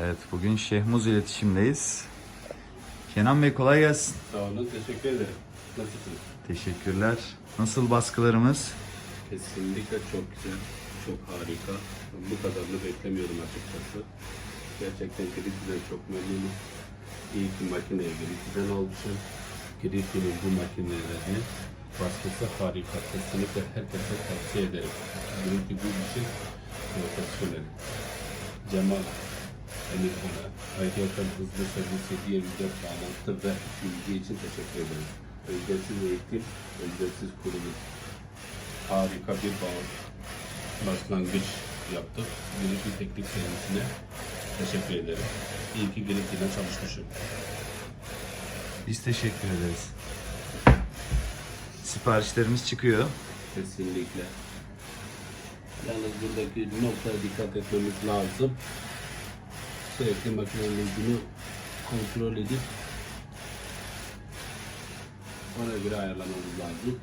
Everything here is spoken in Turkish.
Evet bugün Şehmuz iletişimdeyiz. Kenan Bey kolay gelsin. Sağ olun, teşekkür ederim. Nasılsınız? Teşekkürler. Nasıl baskılarımız? Kesinlikle çok güzel, çok harika. Bu kadarını beklemiyordum açıkçası. Gerçekten Gritty'den çok memnunum. İyi ki makineye Gritty'den almışım. Gritty'nin bu makinelerini baskısı harika. Kesinlikle herkese tavsiye ederim. Gritty bu işin profesyoneli. Cemal Emirhan'a ayrıca hızlı servis hediye video bağlantı ve bilgi için teşekkür ederim. Öncesiz eğitim, öncesiz kurulum. Harika bir başlangıç yaptık. Gülüşün teknik servisine teşekkür ederim. İyi ki Gülüş'le çalışmışım. Biz teşekkür ederiz. Siparişlerimiz çıkıyor. Kesinlikle. Yalnız buradaki noktaya dikkat etmemiz lazım. Sürekli makinenin bunu kontrol edip ona göre ayarlamamız lazım.